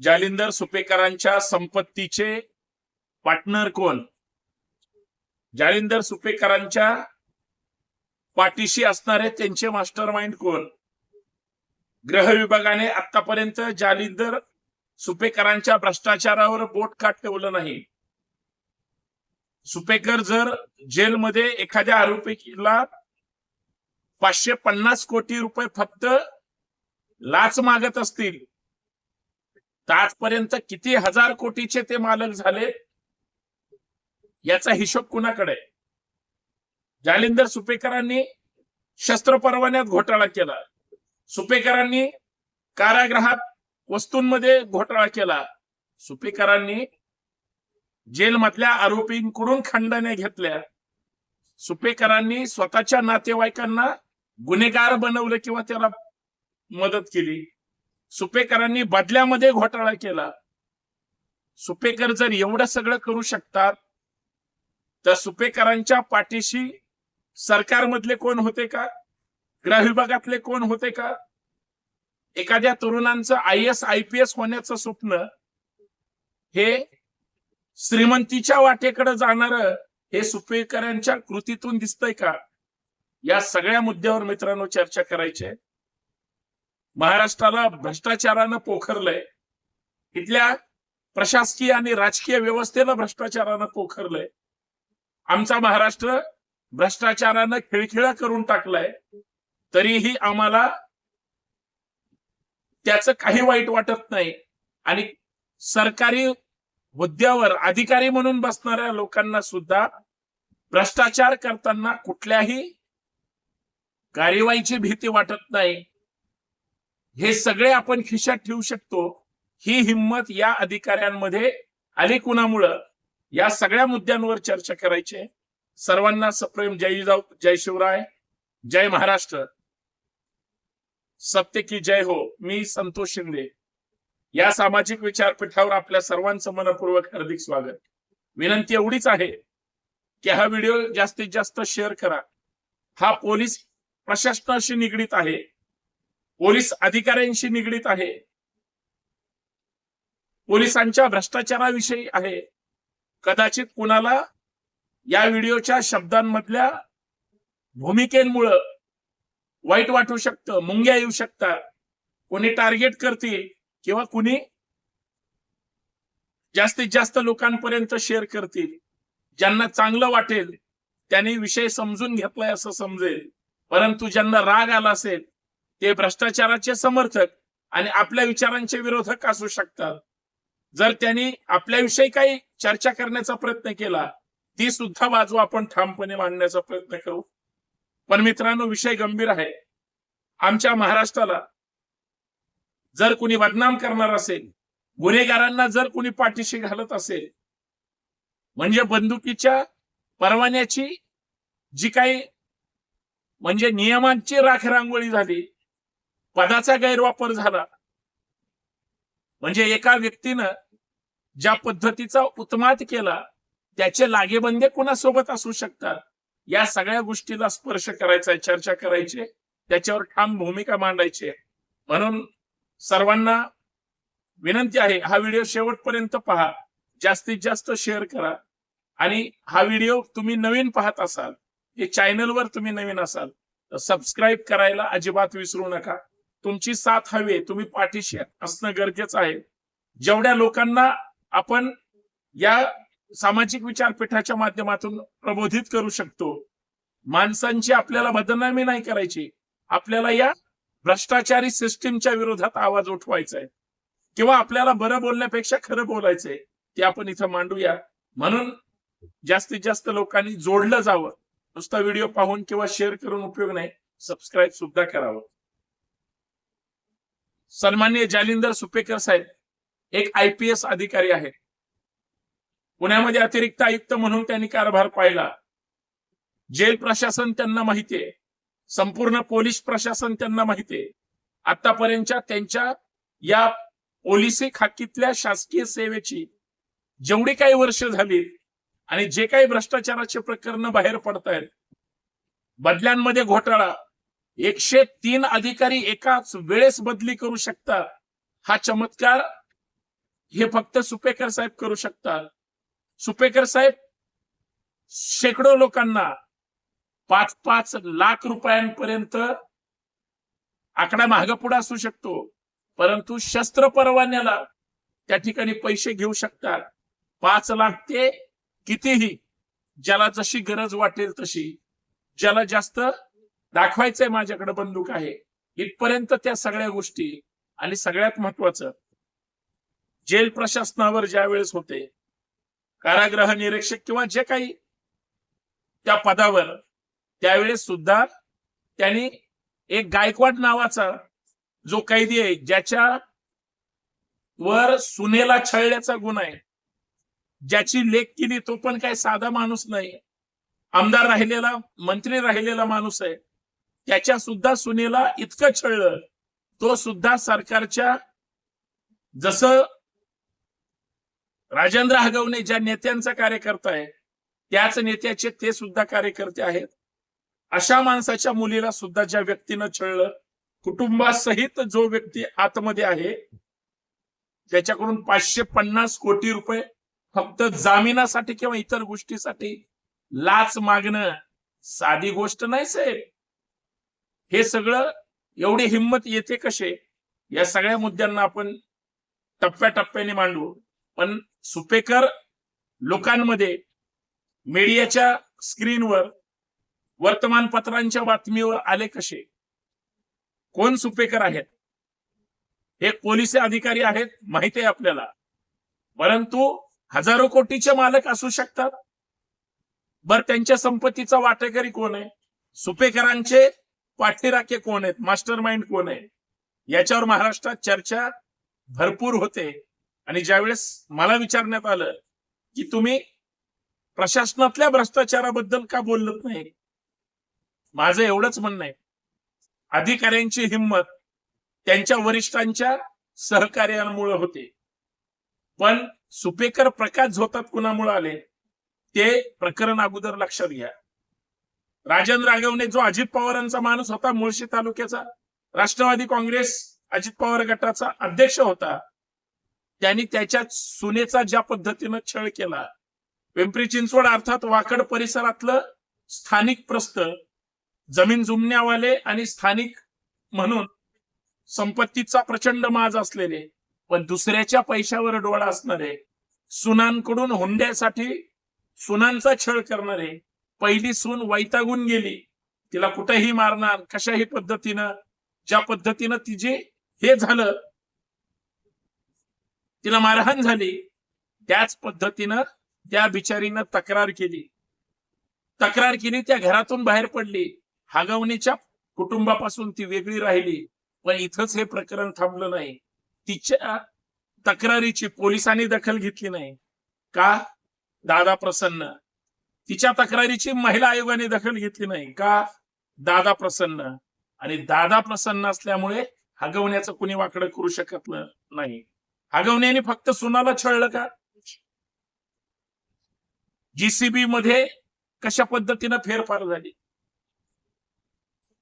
जालिंदर सुपेकरांच्या संपत्तीचे पार्टनर कोण? जालिंदर सुपेकरांच्या पाठीशी असणारे त्यांचे मास्टर माइंड कोण? ग्रह विभागाने आतापर्यंत जालिंदर सुपेकरांच्या भ्रष्टाचारावर बोट काट ठेवलं नाही. सुपेकर जर जेलमध्ये एखाद्या आरोपीला पाचशे पन्नास कोटी रुपये फक्त लाच मागत असतील तर आजपर्यंत किती हजार कोटीचे ते मालक झाले? याचा हिशोब कुणाकडे? जालिंदर सुपेकरांनी शस्त्र परवान्यात घोटाळा केला. सुपेकरांनी कारागृहात वस्तूंमध्ये घोटाळा केला. सुपेकरांनी जेलमधल्या आरोपींकडून खंडने घेतल्या. सुपेकरांनी स्वतःच्या नातेवाईकांना गुन्हेगार बनवलं किंवा त्याला मदत केली. सुपेकरांनी बदल्यामध्ये घोटाळा केला. सुपेकर जर एवढं सगळं करू शकतात तर सुपेकरांच्या पाठीशी सरकारमधले कोण होते का? गृह विभागातले कोण होते का? एखाद्या तरुणांचं I S I P S होण्याचं स्वप्न हे श्रीमंतीच्या वाटेकडे जाणार हे सुपेकरांच्या कृतीतून दिसतंय का? या सगळ्या मुद्द्यावर मित्रांनो चर्चा करायची आहे. महाराष्ट्राला भ्रष्टाचारानं पोखरलंय. इथल्या प्रशासकीय आणि राजकीय व्यवस्थेला भ्रष्टाचारानं पोखरलंय. आमचा महाराष्ट्र भ्रष्टाचारानं खिळखिळा करून टाकलाय. तरीही आम्हाला त्याचं काही वाईट वाटत नाही. आणि सरकारी हुद्द्यावर अधिकारी म्हणून बसणाऱ्या लोकांना सुद्धा भ्रष्टाचार करताना कुठल्याही कार्यवाहीची भीती वाटत नाही. हे सगळे आपण खिशात ठेवू शकतो. ही हिंमत या अधिकाऱ्यांमध्ये आली कुणामुळं? या सगळ्या मुद्द्यांवर चर्चा करायची सर्वांना सप्रेम जय जाऊ जय शिवराय जय महाराष्ट्र. सत्य की जय हो मी संतोष शिंदे. या सामाजिक विचारपीठावर आपल्या सर्वांचं मनपूर्वक हार्दिक स्वागत. विनंती एवढीच आहे की हा व्हिडिओ जास्तीत जास्त शेअर करा. हा पोलीस प्रशासनाशी निगडीत आहे. पोलीस अधिकाऱ्यांशी निगडीत आहे. पोलिसांच्या भ्रष्टाचाराविषयी आहे. कदाचित कुणाला या व्हिडिओच्या शब्दांमधल्या भूमिकेमुळं वाईट वाटू शकतं मुंग्या येऊ शकतात. कोणी टार्गेट करतील किंवा कुणी जास्तीत जास्त लोकांपर्यंत शेअर करतील. ज्यांना चांगलं वाटेल त्यांनी विषय समजून घेतलाय असं समजेल. परंतु ज्यांना राग आला असेल ते भ्रष्टाचाराचे समर्थक आणि आपल्या विचारांचे विरोधक असू शकतात. जर त्यांनी आपल्याविषयी काही चर्चा करण्याचा प्रयत्न केला ती सुद्धा बाजू आपण ठामपणे मांडण्याचा प्रयत्न करू. पण मित्रांनो विषय गंभीर आहे. आमच्या महाराष्ट्राला जर कुणी बदनाम करणार असेल गुन्हेगारांना जर कुणी पाठीशी घालत असेल म्हणजे बंदुकीच्या परवान्याची जी काही म्हणजे नियमांची राखरांगोळी झाली पदाचा गैरवापर झाला. म्हणजे एका व्यक्तीनं ज्या पद्धतीचा उत्मात केला त्याचे लागेबंदे कुणासोबत असू शकतात? या सगळ्या गोष्टीला स्पर्श करायचा चर्चा करायची त्याच्यावर ठाम भूमिका मांडायची. म्हणून सर्वांना विनंती आहे हा व्हिडिओ शेवटपर्यंत पहा. जास्तीत जास्त शेअर करा. आणि हा व्हिडिओ तुम्ही नवीन पाहत असाल हे चॅनलवर तुम्ही नवीन असाल तर सबस्क्राईब करायला अजिबात विसरू नका. तुमची साथ हवी तुम्ही पाठीशी असणं गरजेचं आहे. जेवढ्या लोकांना आपण या सामाजिक विचारपीठाच्या माध्यमातून प्रबोधित करू शकतो माणसांची आपल्याला बदनामी नाही करायची. आपल्याला या भ्रष्टाचारी सिस्टीमच्या विरोधात आवाज उठवायचा आहे किंवा आपल्याला बरं बोलण्यापेक्षा खरं बोलायचंय ते आपण इथं मांडूया. म्हणून जास्तीत जास्त लोकांनी जोडलं जावं. नुसता व्हिडिओ पाहून किंवा शेअर करून उपयोग नाही सबस्क्राईब सुद्धा करावं. सन्मान्य जालिंदर सुपेकर साहेब एक आय पी एस अधिकारी आहेत. पुण्यामध्ये अतिरिक्त आयुक्त म्हणून त्यांनी कारभार पाहिला. जेल प्रशासन त्यांना माहितीये संपूर्ण पोलीस प्रशासन त्यांना माहितीये आतापर्यंतच्या त्यांच्या या पोलिसी खाकीतल्या शासकीय सेवेची जेवढी काही वर्ष झाली आणि जे काही भ्रष्टाचाराचे प्रकरण बाहेर पडत आहेत बदल्यांमध्ये घोटाळा एकशे तीन अधिकारी एकाच वेळेस बदली करू शकतात. हा चमत्कार हे फक्त सुपेकर साहेब करू शकतात. सुपेकर साहेब शेकडो लोकांना पाच पाच लाख रुपयांपर्यंत आकडा महाग पुढे असू शकतो परंतु शस्त्र परवान्याला त्या ठिकाणी पैसे घेऊ शकतात. पाच लाख ते कितीही ज्याला जशी गरज वाटेल तशी. ज्याला जास्त दाखवायचंय माझ्याकडे बंदूक आहे. इथपर्यंत त्या सगळ्या गोष्टी आणि सगळ्यात महत्वाचं जेल प्रशासनावर ज्या वेळेस होते कारागृह निरीक्षक किंवा जे काही त्या पदावर त्यावेळेस सुद्धा त्यांनी एक गायकवाड नावाचा जो कैदी आहे ज्याच्या वर सुनेला छळल्याचा गुन्हा आहे. ज्याची लेख केली तो पण काही साधा माणूस नाही. आमदार राहिलेला मंत्री राहिलेला माणूस आहे. त्याच्या सुद्धा सुनेला इतकं छळलं. तो सुद्धा सरकारच्या जसं राजेंद्र हगवणे ज्या नेत्यांचा कार्यकर्ता आहे त्याच नेत्याचे ते सुद्धा कार्यकर्ते आहेत. अशा माणसाच्या मुलीला सुद्धा ज्या व्यक्तीनं छळलं कुटुंबासहित जो व्यक्ती आतमध्ये आहे त्याच्याकडून पाचशे पन्नास कोटी रुपये फक्त जामिनासाठी किंवा इतर गोष्टीसाठी लाच मागणं साधी गोष्ट नाही साहेब. हे सगळं एवढी हिंमत येते कसे? या सगळ्या मुद्द्यांना आपण टप्प्याटप्प्याने मांडू. पण सुपेकर लोकांमध्ये मीडियाच्या स्क्रीनवर वर्तमानपत्रांच्या बातमीवर आले कसे? कोण सुपेकर आहेत? हे पोलीस अधिकारी आहेत माहिती आहे आपल्याला. परंतु हजारो कोटीचे मालक असू शकतात. बर त्यांच्या संपत्तीचा वाटेकरी कोण आहे? सुपेकरांचे पाठीराखे कोण आहेत? मास्टर माइंड कोण आहे? याच्यावर महाराष्ट्रात चर्चा भरपूर होते. आणि ज्यावेळेस मला विचारण्यात आलं की तुम्ही प्रशासनातल्या भ्रष्टाचाराबद्दल का बोलत नाही? माझं एवढंच म्हणणं आहे. अधिकाऱ्यांची हिंमत त्यांच्या वरिष्ठांच्या सहकार्यामुळे होते. पण सुपेकर प्रकाश झोतात कुणामुळे आले? ते प्रकरण अगोदर लक्षात घ्या. राजन राघवने जो अजित पवारांचा माणूस होता मुळशी तालुक्याचा राष्ट्रवादी काँग्रेस अजित पवार गटाचा अध्यक्ष होता त्यांनी त्याच्या सुनेचा ज्या पद्धतीनं छळ केला पिंपरी चिंचवड अर्थात वाकड परिसरातलं स्थानिक प्रस्थ जमीन जुमण्यावाले आणि स्थानिक म्हणून संपत्तीचा प्रचंड माज असलेले पण दुसऱ्याच्या पैशावर डोळा असणारे सुनांकडून हुंड्यासाठी सुनांचा छळ करणारे पहिली सून वैतागून गेली. तिला कुठेही मारणार कशाही पद्धतीनं ज्या पद्धतीनं तिचे हे झालं तिला मारहाण झाली त्याच पद्धतीनं त्या बिचारीनं तक्रार केली. तक्रार केली त्या घरातून बाहेर पडली. हागवणीच्या कुटुंबापासून ती वेगळी राहिली पण इथंच हे प्रकरण थांबलं नाही. तिच्या तक्रारीची पोलिसांनी दखल घेतली नाही. का? दादा प्रसन्न. तिच्या तक्रारीची महिला आयोगाने दखल घेतली नाही का? दादा प्रसन्न. आणि दादा प्रसन्न असल्यामुळे हगवण्याचं कुणी वाकडं करू शकत नाही. हगवण्याने फक्त सुनाला छळलं का? जीसीबी मध्ये कशा पद्धतीनं फेरफार झाली?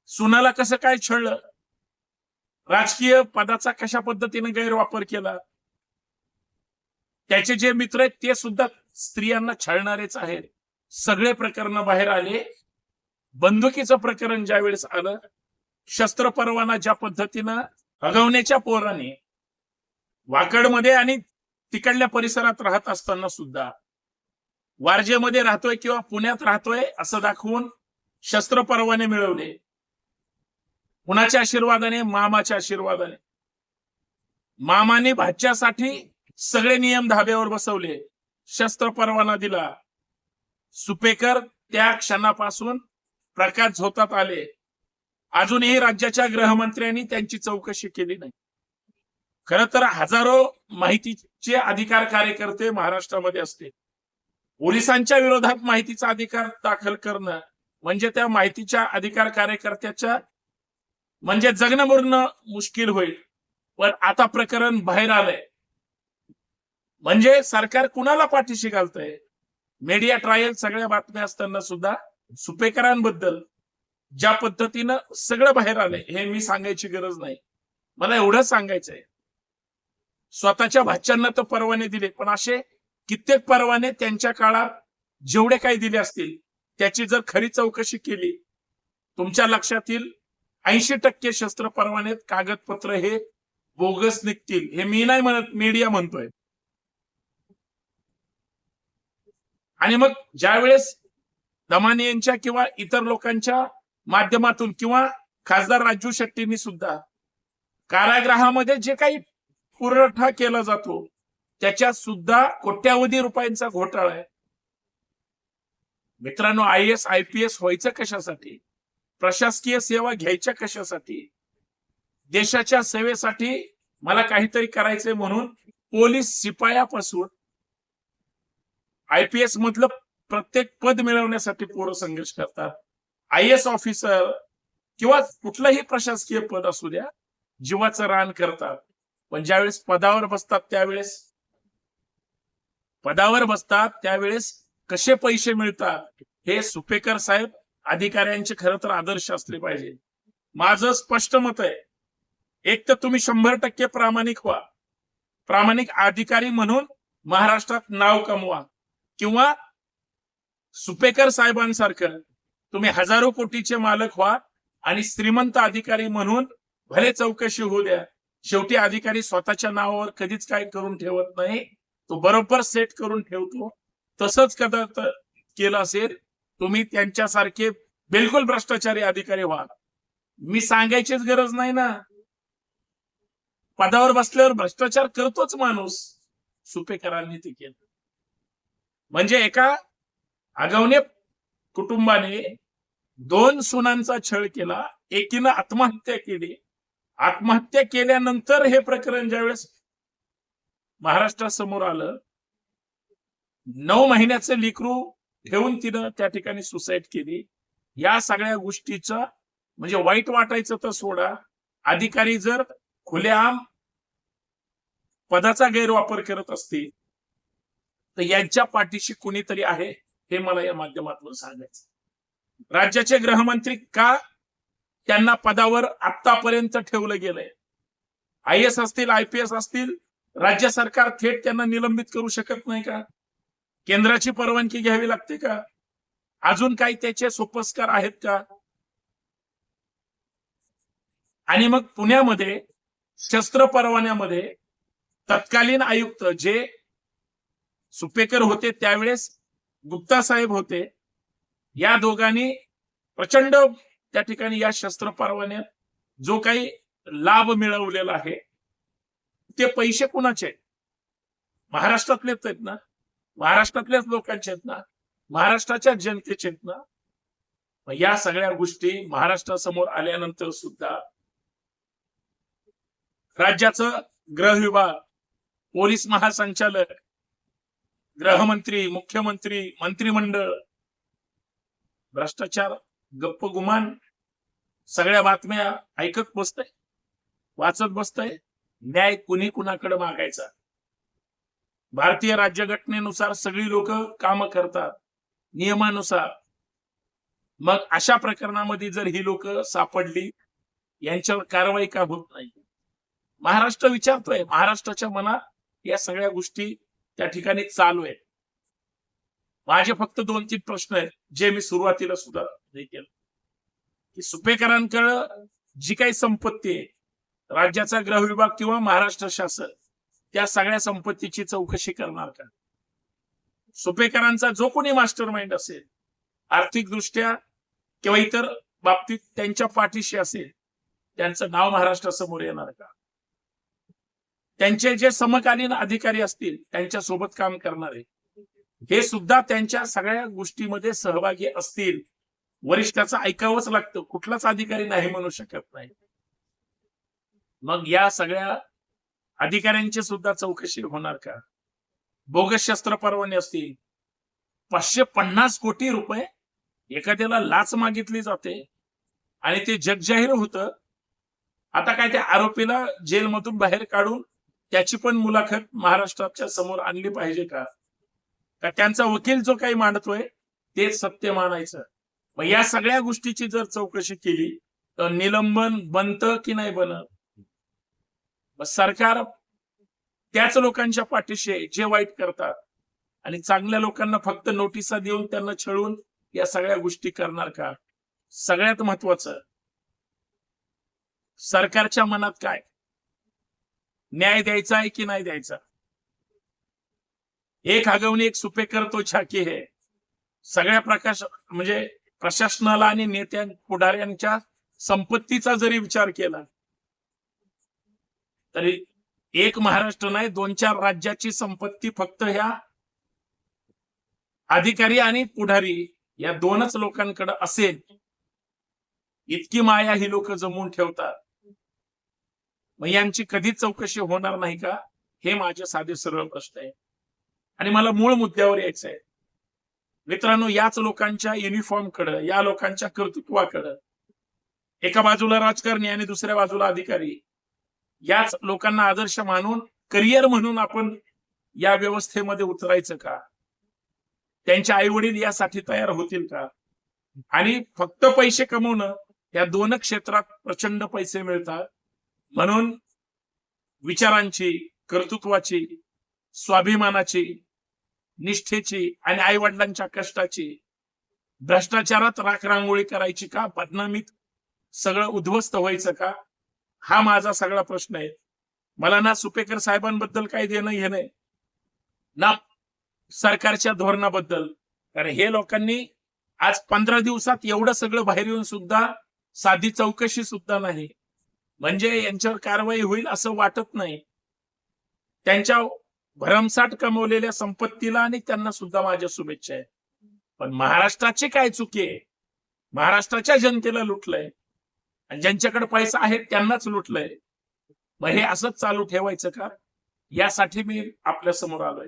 सुनाला कसं काय छळलं? राजकीय पदाचा कशा पद्धतीने गैरवापर केला? त्याचे जे मित्र आहेत ते सुद्धा स्त्रियांना छळणारेच आहेत. सगळे प्रकरण बाहेर आले. बंदुकीचं प्रकरण ज्या वेळेस आलं शस्त्र परवाना ज्या पद्धतीनं अगवण्याच्या पोराने वाकडमध्ये आणि तिकडल्या परिसरात राहत असताना सुद्धा वारजेमध्ये राहतोय किंवा पुण्यात राहतोय असं दाखवून शस्त्र परवाने मिळवले. कुणाच्या आशीर्वादाने? मामाच्या आशीर्वादाने. मामाने भाच्यासाठी सगळे नियम धाब्यावर बसवले. शस्त्र परवाना दिला. सुपेकर त्या क्षणापासून प्रकाश झोतात आले. अजूनही राज्याच्या गृहमंत्र्यांनी त्यांची चौकशी केली नाही. खर तर हजारो माहितीचे अधिकार कार्यकर्ते महाराष्ट्रामध्ये असते. पोलिसांच्या विरोधात माहितीचा अधिकार दाखल करणं म्हणजे त्या माहितीच्या अधिकार कार्यकर्त्याच्या म्हणजे जगणं मरणं मुश्किल होईल. पण आता प्रकरण बाहेर आलंय. म्हणजे सरकार कुणाला पाठीशी घालतंय? मीडिया ट्रायल सगळ्या बातम्या असताना सुद्धा सुपेकरांबद्दल ज्या पद्धतीनं सगळं बाहेर आलंय हे मी सांगायची गरज नाही. मला एवढं सांगायचंय. स्वतःच्या भाच्यांना तर परवाने दिले पण असे कित्येक परवाने त्यांच्या काळात जेवढे काही दिले असतील त्याची जर खरी चौकशी केली तुमच्या लक्षात येईल ऐंशी टक्के शस्त्र परवानेत कागदपत्र हे बोगस निघतील हे मी नाही म्हणत मीडिया म्हणतोय. आणि मग ज्यावेळेस दमाने यांच्या किंवा इतर लोकांच्या माध्यमातून किंवा खासदार राजू शेट्टींनी सुद्धा कारागृहामध्ये जे काही पुरवठा केला जातो त्याच्यात सुद्धा कोट्यावधी रुपयांचा घोटाळा आहे. मित्रांनो I S I P S व्हायचं कशासाठी? प्रशासकीय सेवा घ्यायच्या कशासाठी? देशाच्या सेवेसाठी मला काहीतरी करायचंय म्हणून पोलीस शिपायापासून आय पी एस मधलं प्रत्येक पद मिळवण्यासाठी पोरं संघर्ष करतात. आय एस ऑफिसर किंवा कुठलंही प्रशासकीय पद असू द्या जीवाचं रान करतात. पण ज्यावेळेस पदावर बसतात त्यावेळेस पदावर बसतात त्यावेळेस कसे पैसे मिळतात हे सुपेकर साहेब अधिकाऱ्यांचे खर तर आदर्श असले पाहिजे. माझं स्पष्ट मत आहे एक तर तुम्ही शंभर टक्के प्रामाणिक व्हा. प्रामाणिक अधिकारी म्हणून महाराष्ट्रात नाव कमवा. किंवा सुपेकर साहेबांसारखं तुम्ही हजारो कोटीचे मालक व्हा आणि श्रीमंत अधिकारी म्हणून भले चौकशी होऊ द्या शेवटी अधिकारी स्वतःच्या नावावर कधीच काय करून ठेवत नाही तो बरोबर सेट करून ठेवतो. तसंच कदाचित केलं असेल तुम्ही त्यांच्यासारखे बिलकुल भ्रष्टाचारी अधिकारी व्हा. मी सांगायचीच गरज नाही ना. पदावर बसल्यावर भ्रष्टाचार करतोच माणूस. सुपेकरांनी ते केलं. म्हणजे एका आगावने कुटुंबाने दोन सुनांचा छळ केला. एकीनं आत्महत्या केली. आत्महत्या केल्यानंतर हे प्रकरण ज्यावेळेस महाराष्ट्रासमोर आलं नऊ महिन्याचं लिकरू ठेवून तिनं त्या ठिकाणी सुसाईड केली. या सगळ्या गोष्टीचं म्हणजे वाईट वाटायचं तर सोडा. अधिकारी जर खुलेआम पदाचा गैरवापर करत असतील तर यांच्या पाठीशी कुणीतरी आहे हे मला या माध्यमातून सांगायचं. राज्याचे गृहमंत्री का त्यांना पदावर आतापर्यंत ठेवलं गेलंय? आय एस असतील आय पी एस असतील राज्य सरकार थेट त्यांना निलंबित करू शकत नाही का? केंद्राची परवानगी घ्यावी लागते का? अजून काही त्याचे सोपस्कार आहेत का? आणि मग पुण्यामध्ये शस्त्र परवान्यामध्ये तत्कालीन आयुक्त जे सुपेकर होते त्यावेळेस गुप्ता साहेब होते. या दोघांनी प्रचंड त्या ठिकाणी या शस्त्र परवान्यात जो काही लाभ मिळवलेला आहे ते पैसे कुणाचे आहेत? महाराष्ट्रातलेच आहेत ना? महाराष्ट्रातल्याच लोकांचे आहेत ना? महाराष्ट्राच्या जनतेचे आहेत ना? या सगळ्या गोष्टी महाराष्ट्रासमोर आल्यानंतर सुद्धा राज्याचं गृह विभाग पोलीस महासंचालक गृहमंत्री मुख्यमंत्री मंत्रिमंडळ भ्रष्टाचार गप्प गुमान सगळ्या बातम्या ऐकत बसतय वाचत बसतय. न्याय कुणी कुणाकडे मागायचा? भारतीय राज्यघटनेनुसार सगळी लोक काम करतात नियमानुसार. मग अशा प्रकरणामध्ये जर ही लोक सापडली यांच्यावर कारवाई का होत नाही? महाराष्ट्र विचारतोय महाराष्ट्राच्या मनात या सगळ्या गोष्टी त्या ठिकाणी चालू आहेत माझे फक्त दोन तीन प्रश्न आहेत जे मी सुरुवातीला सुद्धा हे केलं. की सुपेकरांकडं जी काही संपत्ती आहे राज्याचा गृह विभाग किंवा महाराष्ट्र शासन त्या सगळ्या संपत्तीची चौकशी करणार का? सुपेकरांचा जो कोणी मास्टर माइंड असेल आर्थिक दृष्ट्या किंवा इतर बाबतीत त्यांच्या पाठीशी असेल त्यांचं नाव महाराष्ट्रासमोर येणार का? त्यांचे जे समकालीन अधिकारी असतील त्यांच्यासोबत काम करणारे. हे सुद्धा त्यांच्या सगळ्या गोष्टीमध्ये सहभागी असतील. वरिष्ठाचं ऐकावंच लागतं. कुठलाच अधिकारी नाही म्हणू शकत नाही. मग या सगळ्या अधिकाऱ्यांची सुद्धा चौकशी होणार का? बोगस शस्त्र परवाने असतील. पाचशे पन्नास कोटी रुपये एखाद्याला लाच मागितली जाते. आणि ते जगजाहीर होतं. आता काय त्या आरोपीला जेलमधून बाहेर काढून त्याची पण मुलाखत महाराष्ट्राच्या समोर आणली पाहिजे का? का त्यांचा वकील जो काही मांडतोय ते सत्य मानायचं? मग या सगळ्या गोष्टीची जर चौकशी केली तर निलंबन बनत की नाही बनत? सरकार त्याच लोकांच्या पाठीशी आहे जे वाईट करतात. आणि चांगल्या लोकांना फक्त नोटिसा देऊन त्यांना छळून या सगळ्या गोष्टी करणार का? सगळ्यात महत्वाचं सरकारच्या मनात काय? न्याय द्यायचा आहे की नाही द्यायचा? एक आगवणी एक सुपेकर तो छाकी हे. सगळ्या प्रकाश म्हणजे प्रशासनाला आणि नेत्या पुढाऱ्यांच्या संपत्तीचा जरी विचार केला तरी एक महाराष्ट्र नाही दोन चार राज्याची संपत्ती फक्त ह्या अधिकारी आणि पुढारी या दोनच लोकांकडे असेल. इतकी माया ही लोक जमवून ठेवतात. मग यांची कधीच चौकशी होणार नाही का? हे माझे साधे सरळ प्रश्न आहे. आणि मला मूळ मुद्द्यावर यायचं आहे मित्रांनो याच लोकांच्या युनिफॉर्मकडं या लोकांच्या कर्तृत्वाकडं एका बाजूला राजकारणी आणि दुसऱ्या बाजूला अधिकारी याच लोकांना आदर्श मानून करिअर म्हणून आपण या व्यवस्थेमध्ये उतरायचं का? त्यांचे आई वडील यासाठी तयार होतील का? आणि फक्त पैसे कमवणं या दोन क्षेत्रात प्रचंड पैसे मिळतात. म्हणून विचारांची कर्तृत्वाची स्वाभिमानाची निष्ठेची आणि आई वडिलांच्या कष्टाची भ्रष्टाचारात राखरांगोळी करायची का बदनामीत सगळं उद्ध्वस्त व्हायचं का हा माझा सगळा प्रश्न आहे. मला ना सुपेकर साहेबांबद्दल काही देणं घेणं ना सरकारच्या धोरणाबद्दल. कारण हे लोकांनी आज पंधरा दिवसात एवढं सगळं बाहेर येऊन सुद्धा साधी चौकशी सुद्धा नाही. म्हणजे यांच्यावर कारवाई होईल असं वाटत नाही. त्यांच्या भरमसाठ कमवलेल्या संपत्तीला आणि त्यांना सुद्धा माझ्या शुभेच्छा आहे पण महाराष्ट्राची काय चुकी आहे? महाराष्ट्राच्या जनतेला लुटलंय. आणि ज्यांच्याकडे पैसा आहे त्यांनाच लुटलंय. मग हे असंच चालू ठेवायचं का? यासाठी मी आपल्यासमोर आलोय.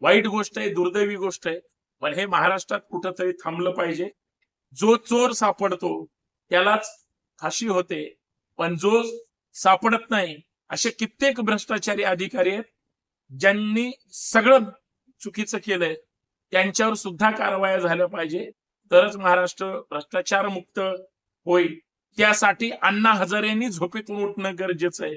वाईट गोष्ट आहे दुर्दैवी गोष्ट आहे. पण हे महाराष्ट्रात कुठंतरी थांबलं पाहिजे. जो चोर सापडतो त्यालाच फाशी होते. पण जो सापडत नाही असे कित्येक भ्रष्टाचारी अधिकारी आहेत ज्यांनी सगळं चुकीचं केलंय त्यांच्यावर सुद्धा कारवाया झाल्या पाहिजे. तरच महाराष्ट्र भ्रष्टाचार मुक्त होईल. त्यासाठी अण्णा हजारेंनी झोपेतून उठणं गरजेचं आहे.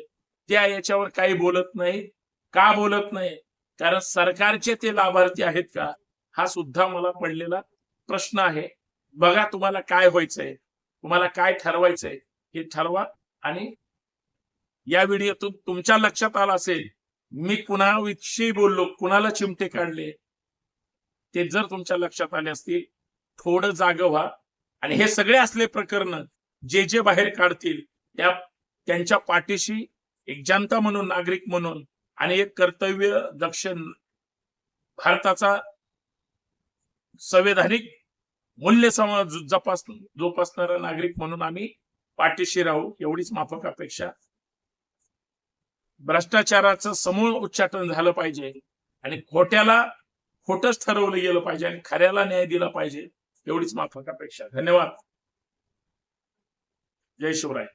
त्या याच्यावर काही बोलत नाही. का बोलत नाही? कारण सरकारचे ते लाभार्थी आहेत का? हा सुद्धा मला पडलेला प्रश्न आहे. बघा तुम्हाला काय व्हायचंय. तुम्हाला काय ठरवायचंय हे ठरवा. आणि या व्हिडिओतून तुमच्या लक्षात आलं असेल मी कुणा विषयी बोललो कुणाला चिमटे काढले ते जर तुमच्या लक्षात आले असतील थोडं जाग व्हा. आणि हे सगळे असले प्रकरण जे जे बाहेर काढतील त्या त्यांच्या पाठीशी एक जनता म्हणून नागरिक म्हणून आणि एक कर्तव्य दक्षिण भारताचा संवैधानिक मूल्य समाज जपास जोपासणारा नागरिक म्हणून आम्ही पाठीशी राहू एवढीच माफक अपेक्षा. भ्रष्टाचाराचं समूळ उच्चाटन झालं पाहिजे आणि खोट्याला खोटच ठरवलं गेलं पाहिजे आणि खऱ्याला न्याय दिला पाहिजे एवढीच माफक अपेक्षा. धन्यवाद. जय शिवराय.